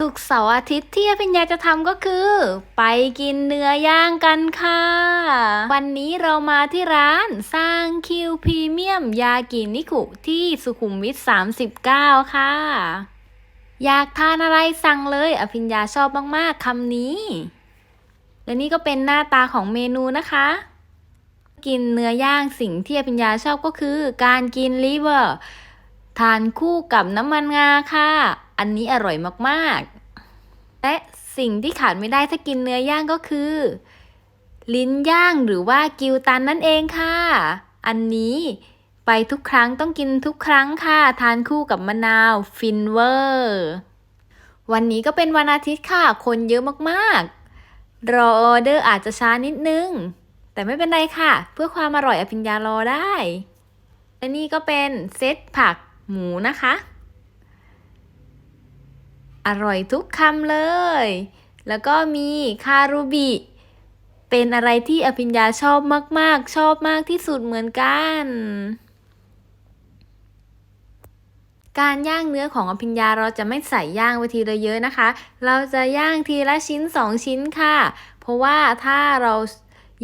สุกเสาร์อาทิตย์ที่อภิญญาจะทำก็คือ ไปกินเนื้อย่างกันค่ะ วันนี้เรามาที่ร้านสร้างคิวพรีเมียมยากินิคุที่สุขุมวิท 39 ค่ะ อยากทานอะไรสั่งเลย อภิญญาชอบมากๆคำนี้ และนี่ก็เป็นหน้าตาของเมนูนะคะ กินเนื้อย่างสิ่งที่อภิญญาชอบก็คือ การกินลิเวอร์ ทานคู่กับน้ำมันงาค่ะ อันนี้อร่อยมากๆ และสิ่งที่ขาดไม่ได้ถ้ากินเนื้อย่างก็คือ ลิ้นย่างหรือว่ากิวตันนั่นเองค่ะ อันนี้ไปทุกครั้งต้องกินทุกครั้งค่ะ ทานคู่กับมะนาวฟินเวอร์วันนี้ก็เป็นวันอาทิตย์ค่ะ คนเยอะมากๆ รอออเดอร์อาจจะช้านิดนึง แต่ไม่เป็นไรค่ะ เพื่อความอร่อยอภิญญารอได้ และนี่ก็เป็นเซตผักหมูนะคะ อร่อยทุกคำเลย แล้วก็มีคารูบิ เป็นอะไรที่อภิญญาชอบมาก ๆ ชอบมากที่สุดเหมือนกัน การย่างเนื้อของอภิญญาเราจะไม่ใส่ย่างไปทีละเยอะนะคะ เราจะย่างทีละชิ้นสองชิ้นค่ะ เพราะว่าถ้าเรา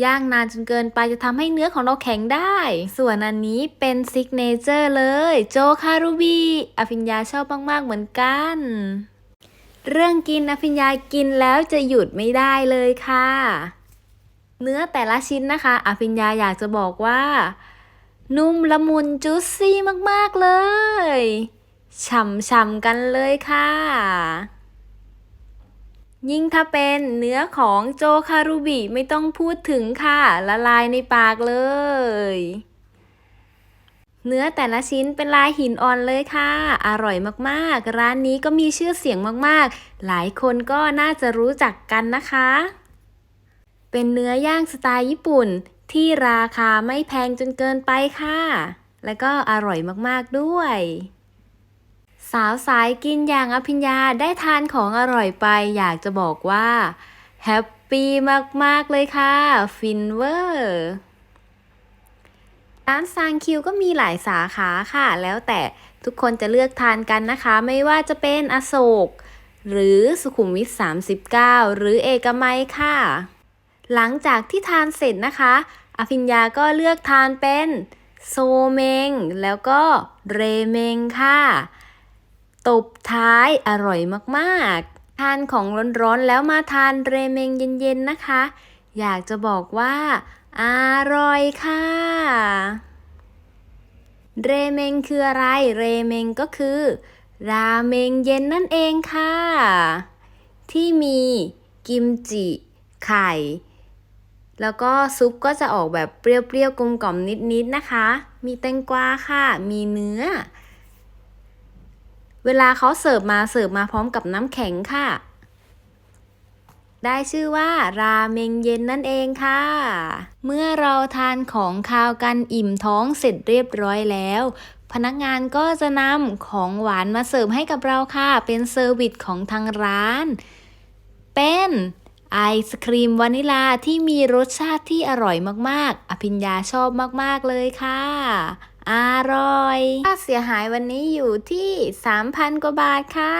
ย่างนานจนเกินไปจะทำให้เนื้อของเราแข็งได้ ส่วนอันนี้เป็นซิกเนเจอร์เลย โจคารุบีอภิญญาชอบมาก ๆ เหมือนกัน เรื่องกินอภิญญากินแล้วจะหยุดไม่ได้เลยค่ะ เนื้อแต่ละชิ้นนะคะอภิญญาอยากจะบอกว่า นุ่มละมุนจุซซี่มากๆเลยฉ่ำๆกันเลยค่ะ ยิ่งถ้าเป็นเนื้อของโจคารุบิไม่ต้องพูดถึงค่ะ ละลายในปากเลย เนื้อแต่ละชิ้นเป็นลายหินอ่อนเลยค่ะ อร่อยมากๆ ร้านนี้ก็มีชื่อเสียงมากๆ หลายคนก็น่าจะรู้จักกันนะคะ เป็นเนื้อย่างสไตล์ญี่ปุ่นที่ราคาไม่แพงจนเกินไปค่ะ และก็อร่อยมากๆด้วย สาวสายกินอย่างอภิญญาได้ทานของอร่อยไป อยากจะบอกว่าแฮปปี้มากๆเลยค่ะ ฟินเวอร์ ร้านซางคิวก็มีหลายสาขาค่ะ แล้วแต่ทุกคนจะเลือกทานกันนะคะ ไม่ว่าจะเป็นอโศก หรือสุขุมวิท 39 หรือเอกมัยค่ะ หลังจากที่ทานเสร็จนะคะ อภิญญาก็เลือกทานเป็นโซเมง แล้วก็เรเมงค่ะ ตบท้ายอร่อยมากๆ ทานของร้อนๆแล้วมาทานเรเมงเย็นๆนะคะ อยากจะบอกว่า อร่อยค่ะ เรเมงคืออะไร เรเมงก็คือ ราเมงเย็นนั่นเองค่ะ ที่มีกิมจิ ไข่ แล้วก็ซุปก็จะออกแบบเปรี้ยวๆกลมกล่อมนิดๆนะคะ มีแตงกวาค่ะ มีเนื้อ เวลาเขาเสิร์ฟมาเสิร์ฟมาพร้อมกับน้ำแข็งค่ะ ได้ชื่อว่าราเมงเย็นนั่นเองค่ะ เมื่อเราทานของคาวกันอิ่มท้องเสร็จเรียบร้อยแล้ว พนักงานก็จะนำของหวานมาเสิร์ฟให้กับเราค่ะ เป็นเซอร์วิสของทางร้าน เป็นไอศครีมวานิลาที่มีรสชาติที่อร่อยมากๆ อภิญญาชอบมากๆเลยค่ะ อร่อย ค่าเสียหายวันนี้อยู่ที่ 3,000 กว่าบาทค่ะ